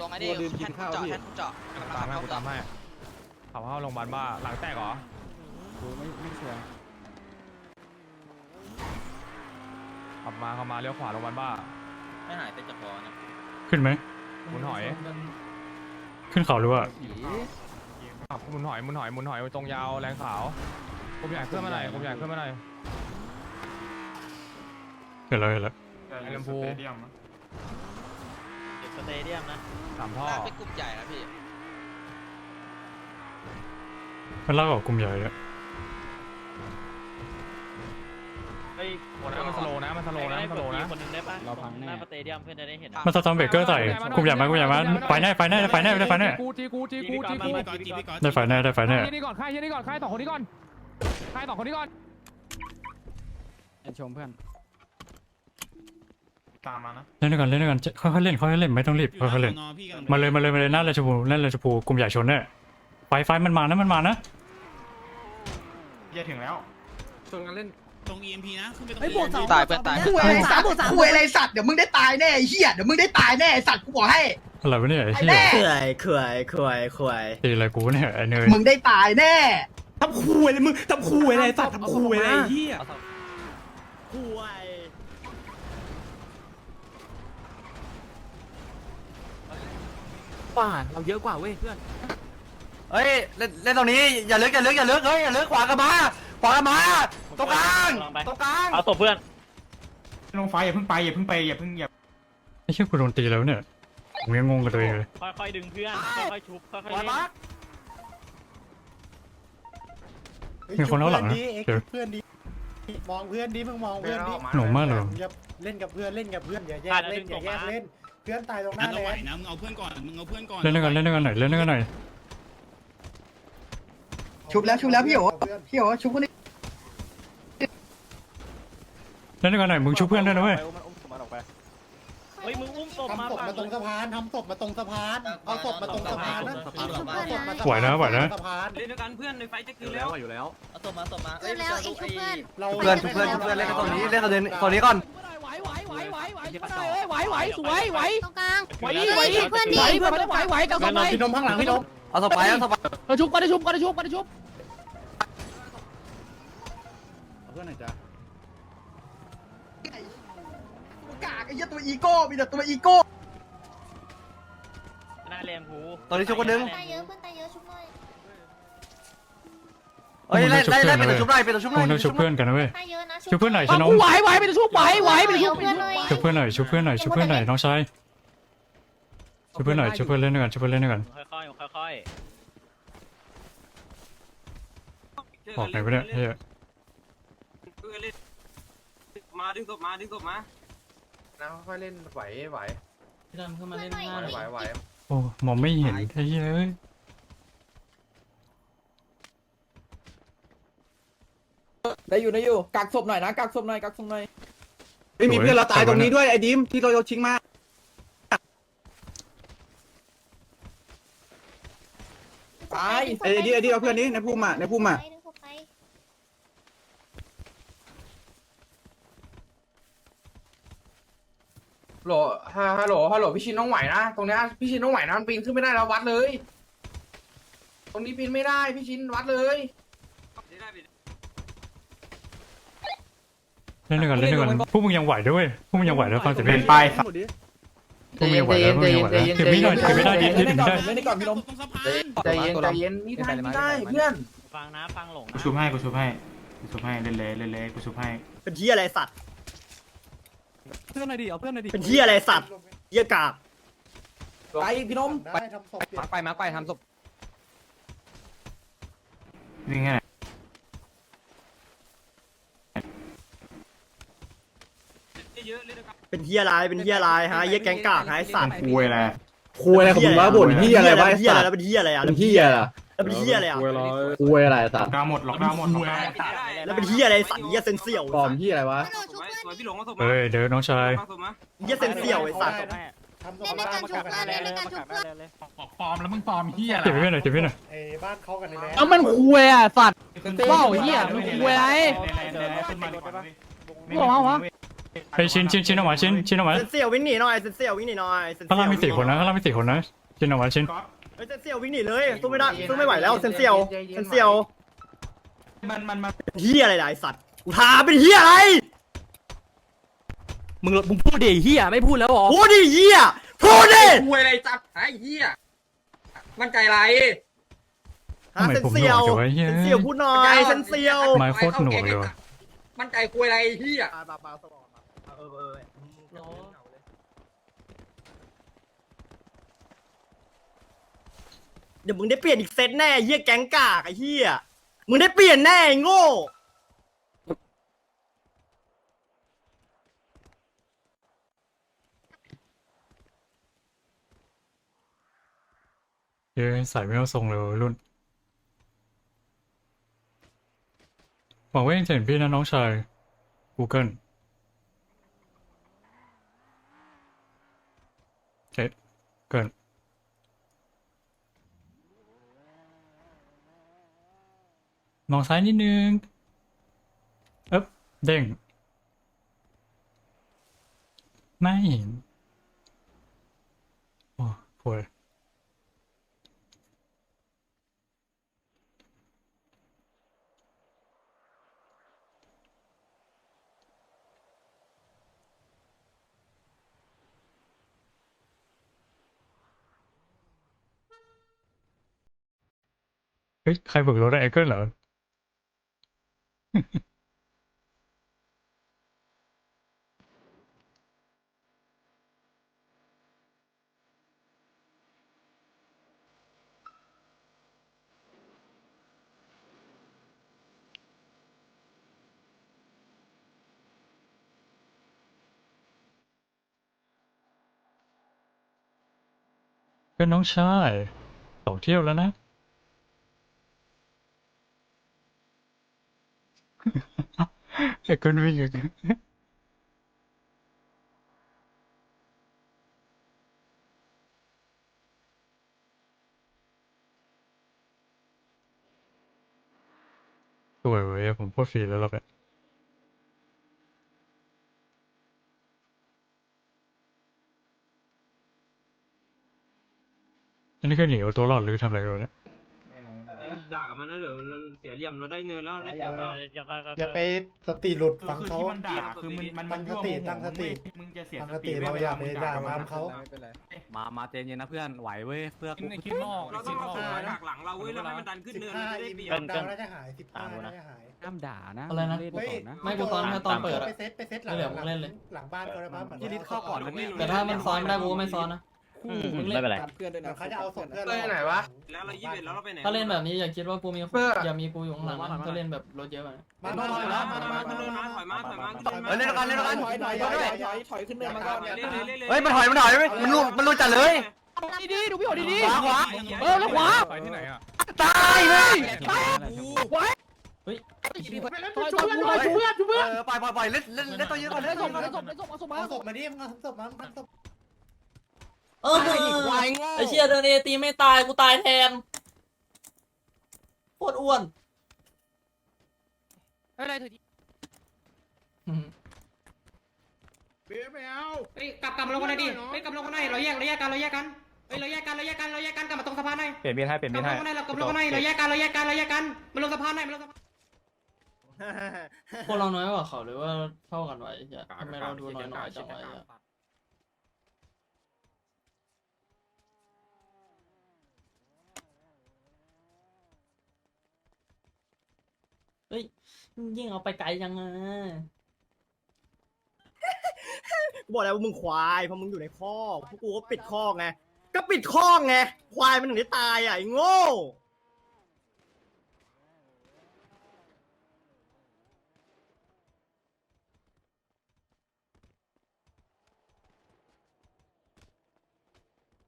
ตรงไอ้นี่แท่นเจาะแท่นเจาะตามให้กูตามให้ขับเข้าโรงพยาบาลบ้าหลังแตกเหรอกูไม่ไม่เชื่อขับมาขับมาเลี้ยวขวาโรงพยาบาลบ้าไม่หายเป็นจะพอนะขึ้นไหมหมุนหอยขึ้นเขาหรือว่าผีขับหมุนหอยหมุนหอยหมุนหอยตรงยาวแรงขาวกลุ่มใหญ่ขึ้นมาหน่อยกลุ่มใหญ่ขึ้นมาหน่อยเห็นแล้วเห็นแล้วไอ้ลำพู สเตเดียมนะสเตเดียมนะสามท่อเป็นกลุ่มใหญ่นะพี่ มันลากออกกลุ่มใหญ่เลยเฮ้ยโอ้นะมันสโลว์นะมันสโลว์นะมันสโลว์นะคนนึงได้ปะเราพังแน่ หน้าสเตเดียมเพื่อนจะได้เห็นมันสตอมเบเกอร์ใส่กลุ่มใหญ่มากลุ่มใหญ่มาไฟแน่ไฟแน่ไฟแน่ไฟแน่ได้ไฟแน่จีกูจีกูจีกูได้ไฟแน่ได้ไฟแน่ที่นี่ก่อนค่ายที่นี่ก่อนค่ายสองคนนี้ก่อนค่ายสองคนนี้ก่อนไอ้ชมเพื่อน ตามมานะเล่นด้วยกันเล่นด้วยกันค่อยๆเล่นค่อยๆเล่นไม่ต้องรีบค่อยๆเล่นมาเลยมาเลยมาเลยหน้าเลยชมพูหน้าเลยชมพูกลุ่มใหญ่ชนแน่ไฟไฟมันมานะมันมานะเหี้ยถึงแล้วชนกันเล่นตรง EMP นะขึ้นไปตรงไอ้บวกสองตายเพื่อนตายคุยอะไรสัตว์คุยอะไรสัตว์เดี๋ยวมึงได้ตายแน่ไอ้เหี้ยเดี๋ยวมึงได้ตายแน่ไอ้สัตว์กูบอกให้อะไรวะเนี่ยไอ้ไอ้เหี้ยแน่ขวยขวยขวยขวยตีอะไรกูเนี่ยไอ้เนยมึงได้ตายแน่ทำคุยเลยมึงทำคุยอะไรสัตว์ทำคุยอะไรเฮียขว ยป่า เราเยอะกว่าเว้ยเพื่อน เฮ้ยเล่นเล่นตรงนี้อย่าลึกอย่าลึกอย่าลึกเฮ้ยอย่าลึกขวากันมาขวากันมาตรงกลางตรงกลางเอาตบเพื่อนลงไฟอย่าเพิ่งไปอย่าเพิ่งไปอย่าเพิ่งอย่าไอ้เหี้ยกูโดนตีแล้วเนี่ยผมยังงงกับตัวเองเลยค่อยๆดึงเพื่อนค่อยๆชุบค่อยๆขวาเล่นมามีคนเอาหลังนะเดี๋ยวเพื่อนดีมองเพื่อนดีมึงมองเพื่อนดีหนูมากเลยอย่าเล่นกับเพื่อนเล่นกับเพื่อนอย่าแยกเล่นอย่าแยกเล่นเพื่อนตายตรงหน้าเอาแลไหวนด์นะมึงเอาเพื่อนก่อนมึงเอาเพื่อนก่อนเล่นด้วยกันเล่นด้วยกันหน่อยเล่นด้วยกันหน่อยชุบแล้วชุบแล้วพี่โอ๋พี่โอ๋ชุบคนนี้เล่นด้วยกันหน่อยมึงช่วยเพื่อนด้วยนะเว้ยเฮ้ยมึงอุ้มศพมาทำศพมาตรงสะพานทำศพมาตรงสะพานเอาศพมาตรงสะพานนะเอาศพมาตรงไหวนะไหวนะ สะพานเล่นด้วยกันเพื่อนในไฟจะกินแล้วอยู่แล้วเอาศพมาศพมาเพื่อนแล้วไอ้ชุบเพื่อนเราเพื่อนเพื่อนเพื่อนเล่นตรงนี้เล่นตรงนี้ตรงนี้ก่อน ไหวไหวไหวไหวไหวไหวไหวสวยไหวตรงกลางไหวไหวเพื่อนดีเพื่อนไหวไหวกับศพไหวพี่นมข้างหลังพี่นมเอาสไปเอาสไปกระชุบกระชุบกระชุบกระชุบเพื่อนหน่อยจ้ะกากไอ้เหี้ยตัวอีโก้มีแต่ตัวอีโก้หน้าเลมพูตรงนี้ชุบคนนึงตายเยอะเพื่อนตายเยอะชุบหน่อย เฮ้ยไล่ไล่ไล่เป็นตัวชุบไล่เป็นตัวชุบมึไล่งต้องช่วยเพื่อนกันนะเว้ยตายเยอะนะช่วยเพื่อนหน่อยชนมไหวไหวไปชุบไหวไหวไปชุบเพื่อนหน่อยช่วยเพื่อนหน่อยช่วยเพื่อนหน่อยช่วยเพื่อนหน่อยน้องชายช่วยเพื่อนหน่อยช่วยเพื่อนเล่นด้วยกันช่วยเพื่อนเล่นด้วยกันค่อยๆค่อยบอกไหนวะเนี่ยเฮ้ยมาดึงศพมาดึงศพมานะค่อยเล่นไหวไหวเพื่อนหน่อยไหวไหวโอ้มองไม่เห็นไอ้เหี้ยเอ้ย ได้อยู่ได้อยู่กักศพหน่อยนะกักศพหน่อยกักศพหน่อยไม่มีเพื่อนเราตายตรงนี้ด้วยไอ้ดิมที่เราโยชิงมาตายไอ้ดิไอ้ดิเอาเพื่อนนี้ในภูมิอะในภูมิอะโหลฮัลโหลฮัลโหลพี่ชินต้องไหวนะตรงเนี้ยพี่ชินต้องไหวนะมันปีนขึ้นไม่ได้แล้ววัดเลย ตรงนี้ปีนไม่ได้พี่ชินวัดเลย เล่นด้วยกันเล่นด้วยกันพวกมึงยังไหวด้วยเวยพวกมึงยังไหวแล้วฟังแต่เป็พี่นไปพวกมึงยังไหวแล้วพวกมึงยังไหวแล้วถือมีดหน่อยถือไม่ได้ดิถือไม่ได้เล่นได้ก่อนพี่นมตรงสะพานใจเย็นใจเย็นนี่ได้นี่ได้เพื่อนฟังนะฟังหลงกูนะชุบให้กูชุบให้กูชุบให้เล่นเลยเล่นเลยกูชุบให้เป็นที่อะไรสัตว์เพื่อนหน่อยดิเอาเพื่อนหน่อยดิเป็นที่อะไรสัตว์เยี่ยกากไปพี่นมได้ทำศพเปลี่ยนมาไปมาไปทำศพนี่ไง เป็นที่อะไรเป็นที่อะไรฮะเยี่ยแกงกากฮะไอ้สัตว์คุยอะไรคุยอะไรของมึงวะบ่นที่อะไรวะเป็นที่อะไรแล้วเป็นที่อะไรอะเป็นที่อะไรแล้วเป็นที่อะไรอะคุยอะไรสัตดาวหมดล็อกดาวหมดแล้วเป็นที่อะไรสัตว์เยี่ยเซนเซียวปลอมที่อะไรวะฮัลโหลชุบเพื่อนดิเฮ้ยเดี๋ยวน้องชายเยี่ยเซนเซียวไอ้สัตว์ทำศเล่นพด้วยกันชุบเพื่อนเล่นด้วยกันชุบเพื่อนปลอมแล้วมึงปลอมเฮียอะไรเก็บไว้หน่อยเก็บไว้หน่อยไอ้บ้านเขากันในแลนด์เอามันคุยอะสัตว์ว้าวเหี้ยมึงคุยอะไร ขึ้นมาดีกว่าบอกว่าวะไปชินชินชินออกมาชินชินออกมาเซนเสี่ยววิ่งหนีหน่อยเซนเสี่ยววิ่งหนีหน่อยเซนข้างเสี่ล่างยวมีสี่คนนะข้างล่างมีสี่คนนะชินออกมาชินเฮ้ยเซนเสี่ยววิ่งหนีเลยสู้ไม่ได้สู้ไม่ไหวแล้วเซนเสี่ยวเซนเสี่ยวมันมันมันเฮียอะไรล่ะไอสัตว์กูถามเป็นเฮียอะไรมึงมึงพูดดิเฮียไม่พูดแล้วหรอพูดดิเฮียพูดดิคุยอะไรจับไอ้เหี้ยมันใจไรฮะเซนเสี่ยวเซนเสี่ยวพูดหน่อยเซนเสี่ยวไม้โคตรหน่วงเลยว่ะมันใจคุยอะไรเหี้ย เออเออเดี๋ยวมึงได้เปลี่ยนอีกเซตแน่เฮียแก๊งกากไอ้เฮียมึงได้เปลี่ยนแน่ไอ้โง่ เยอะใส่ไม่เอาทรงเลยวัยรุ่นหวังว่ายังจะเห็นพี่นะน้องชาย Google เอ๊ะเกิน มองซ้ายนิดนึงเอ๊บเด้ง ไม่เห็น โอ้ป่วยเฮ้ยใครเบิกรถไอ้เกิลเหรอ เป็นน้องชายสองเที่ยวแล้วนะ ไอ้คนวิ่งอะสวยเว้ยผมพูดฟรีแล้วเราแบบอันนี้คือหนีเอาตัวรอดหรือทำอะไรกันวะเนี่ย ด่ากับมันนะเดี๋ยวมันเสียเหลี่ยมเราได้เงินแล้วได้อย่าไปสติหลุดฟังคือเขาที่มันด่าคือมันมันตั้งสติตั้งสติมึงจะเสียตั้งสติเราอย่าไปด่าตามเขามามาเจนเย็นนะเพื่อนไหวเว้ยเพื่อคิดในคิดนอกเราต้องเอาคนดักหลังเราเว้ยแล้วให้มันดันขึ้นสิบเนินห้ามันจะได้อีเปรียเอ็บมดาวน่าจะหายสิบห้าน่าจะหายห้ามด่านะอะไรนะเฮ้ยไม่กูตอนตอนเปิดอะไปเซตไปเซตหลังไม่เหลือมึงเล่นเลยหลังบ้านก็ได้บ้านเหมือนยี่ลิตเข้าก่อนนะพี่แต่ถ้ามันซ้อนไม่ได้กูก็ไม่ซ้อนนะ ไม่เป็นไรเดี๋ยวเขาจะเอาศพเพื่อน เล่นไหนวะ แล้วเรายี่สิบแล้วเราไปไหนถ้าเล่นแบบนี้อย่าคิดว่ากูมีเพื่ออย่ามีกูอยู่ข้างหลังนะถ้าเล่นแบบรถเยอะอะมามามามามามาขึ้นเนินมามาถอยมาถอยมาขึ้นเนินมาเฮ้ยเล่นกันเล่นกันถอยถอยถอยถอยถอยถอยขึ้นเนินมาก่อนเล่นเลยเล่นเลยเฮ้ยมันถอยมันถอยมันรู้มันรู้จัดเลยดีๆดูพี่โอดีขวาขวาเออแล้วขวาไปที่ไหนอะตายเฮ้ยเฮ้ยเออปล่อยปล่อยปล่อยเล่นเล่นเล่นตัวเยอะก่อนเล่นตัวเยอะก่อนเอาศพมาดิมึงเอาศพมามึง เอาศพเออไอเชียเดินเอตีไม่ตายกูตายแทนโคตรอ้วนอะไรถืออืมเฮ้ยกลับกลับมาลงกันหน่อยดิเฮ้ยกลับมาลงกันหน่อยเราแยกเราแยกกันเราแยกกันเฮ้ยเราแยกกันเราแยกกันเราแยกกันกลับมาตรงสะพานหน่อยเปลี่ยนมีดให้เปลี่ยนกลัมีบดมาลให้งกันหน่อยเรากลับมาลงกันหน่อยเราแยกกันเราแยกกันเราแยกกันมาลงสะพานหน่อยมาลงสะพานพวกเราน้อยกว่าเขาหรือว่าเท่ากันไวะไอ้เหี้ยทำไมเราดูน้อยน้อยๆจังวะไอ้ เหี้ยเฮ้ยยิ่งเอาไปไกลยังอะกูบอกแล้วว่ามึงควายเพราะมึงอยู่ในคอกพวกกูก็ปิดคอกไงก็ปิดคอกไงควายมันถึงได้ตายอะไอ้โง่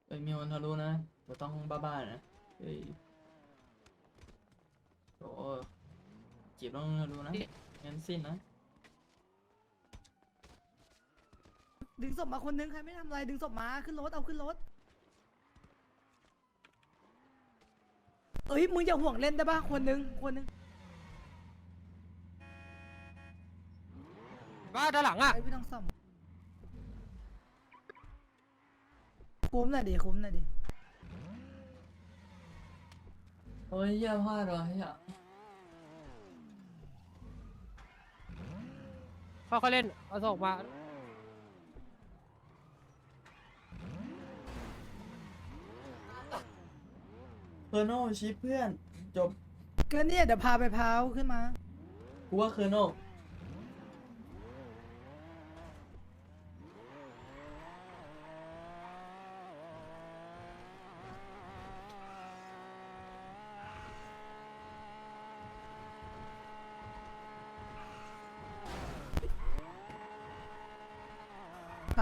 เอ้ยมีวันทะลุนะเดี๋ยวต้องบ้าๆนะเฮ้ยโอ้ จีบต้องทะลุนะงั้นสิ้นนะ ดึงศพมาคนนึงใครไม่ทำอะไรดึงศพมาขึ้นรถเอาขึ้นรถเอ้ยมึงอย่าห่วงเล่นได้ปะคนนึงคนนึงว่าด้านหลังอะไอ้พี่ต้องซ่อมคุ้มหน่อยดิคุ้มหน่อยดิโอ้ยเหี้ยพลาดว่ะเหี้ย ค่อยๆเล่นเอาส่งมาเคอร์โนชิปเพื่อน จบก็เนี่ยเดี๋ยวพาไปพาวขึ้นมา กูว่าเคอร์โน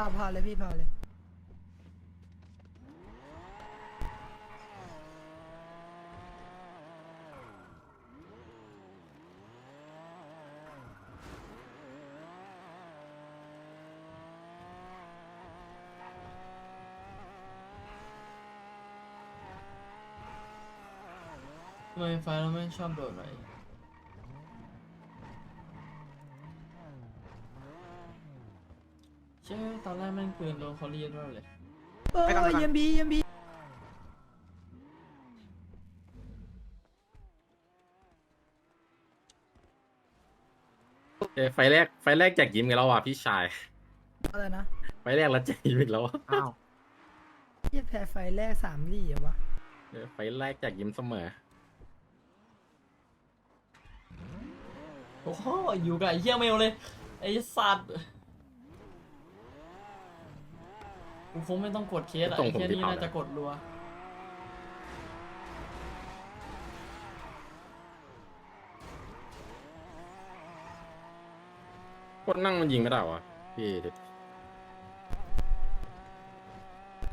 าพาเลยพี่พาเลย ทำไมไฟเราไม่ชอบโดดไหน เชื่อตอนแรกแม่งปืนโดนเขาเรียกด้วยเลย เออเยี่ยมบีเยี่ยมบีไฟแรกไฟแรกแจกยิ้มกันแล้วอะพี่ชาย อะไรนะไฟแรกแล้วแจกยิ้มอีกแล้วอะอ้าวเยี่ยแพ้ไฟแรกสามลี่เหรอวะเออไฟแรกแจกยิ้มเสมอ โอ้โหอยู่กับไอ้เหี้ยเมลเลย ไอ้สัตว์ กูคงไม่ต้องกดเคสอะส่ไอ้งผมเหี้ยที่นี่เป่าน่าจะกดรัวคนนั่งมันยิงไม่ได้วะพี่ดิ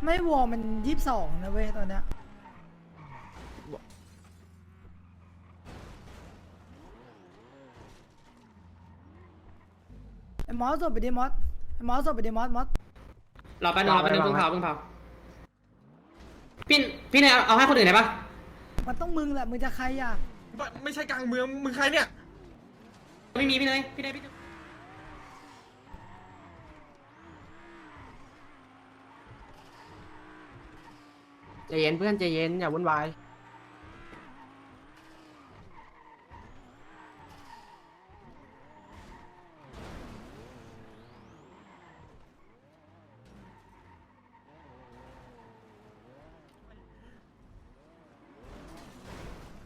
ไม่วอร์มันยี่สิบสองนะเว้ยตอนเนี้ยไอ้มอสสดไปดิมอสไอ้มอสสดไปดิมอสมอส รอแป๊บนึงรอแป๊บนึงเพิ่งเผาเพิ่งเผาพี่พี่เนี่ยเอาให้คนอื่นได้ปะมันต้องมึงแหละ มึงจะใครอะ ไม่ใช่กลางเมืองมึงใครเนี่ย ไม่มีพี่เนยพี่เนยพี่เนยใจเย็นเพื่อนใจเย็นอย่าวุ่นวาย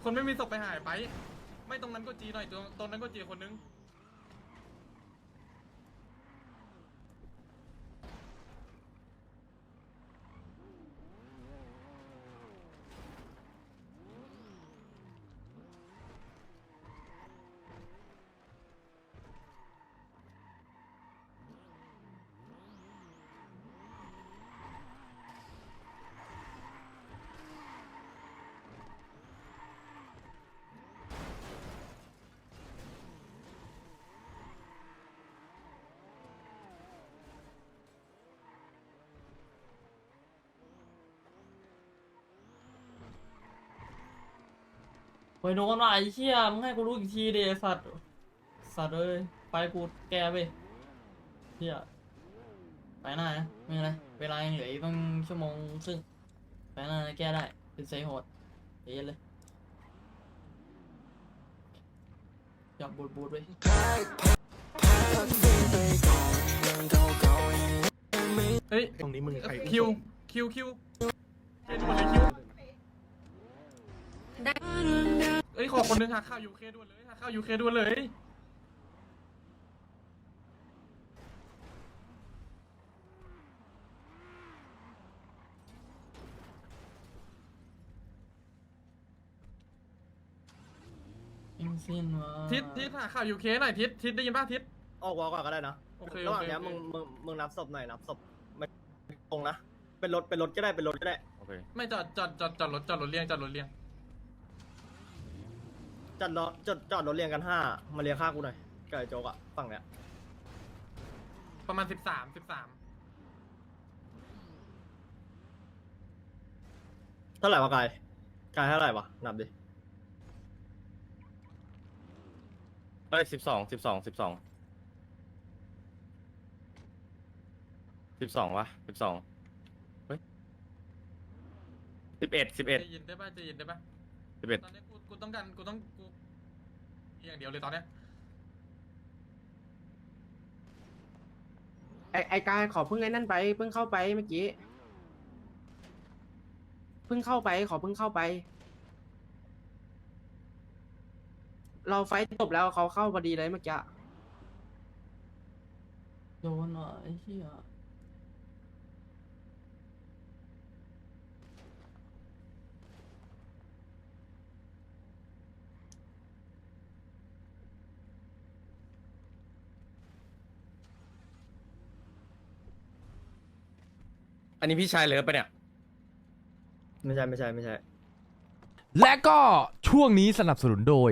คนไม่มีศพ ไม่ตรงนั้นก็จีหน่อยตรงตรงนั้นก็จีคนนึง โอ้ยโดนว่ะไอ้เหี้ยมึงให้กูรู้อีกทีดิไอ้สัตว์สัตว์เอ้ยไปกูแกไปเหี้ยไปหน้านะไม่เป็นไรเวลายังเหลืออีกตั้งชั่วโมงครึ่งไปหน้านะแก้ได้เป็นไซโหดเย็นเลยหยอกบูดบูดไว้เฮ้ย ตรงนี้มึงใครคิวคิวคิว คนนึงหาข้าวยูเคด่วนเลยหาข้าวยูเคด่วนเลยยิงสิ้นวะทิศทิศหาข้าวยูเคหน่อยทิศทิศได้ยินป่ะทิศ ออกวอลก่อนก็ได้นะโอเคระหว่างโอเคเนี้ยโอเค มึงมึงมึงนับศพหน่อยนับศพไม่ตรงนะเป็นรถเป็นรถก็ได้เป็นรถก็ได้ โอเค ไม่จอดจอดจอดจอดรถจอดรถเลี้ยงจอดรถเลี้ยง จอดรถจอดจอดรถเรียงกันห้ามาเรียงข้างกูหน่อยกับไอ้โจ๊กอะฝั่งเนี้ยประมาณสิบสามสิบสามเท่าไหร่วะกายกายเท่าไหร่วะนับดิเอ้ยสิบสองสิบสองสิบสองสิบสองวะสิบสองเฮ้ยสิบเอ็ดสิบเอ็ดจะยินได้ป่ะจะยินได้ป่ะ สิบเอ็ดตอนนี้กูกูต้องการกูต้องกูอย่างเดียวเลยตอนเนี้ยไอไอการขอเพิ่งไอ้นั่นไปเพิ่งเข้าไปเมื่อกี้เพิ่งเข้าไปขอเพิ่งเข้าไป เราไฟท์จบแล้วเขาเข้าพอดีเลยเมื่อกี้ โดนอะไอ้เหี้ย อันนี้พี่ชายเลิฟปะเนี่ย ไม่ใช่ไม่ใช่ไม่ใช่ และก็ช่วงนี้สนับสนุนโดย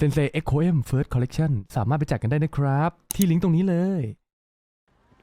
Sensei Echo M First Collection สามารถไปจัดกันได้นะครับ ที่ลิงก์ตรงนี้เลย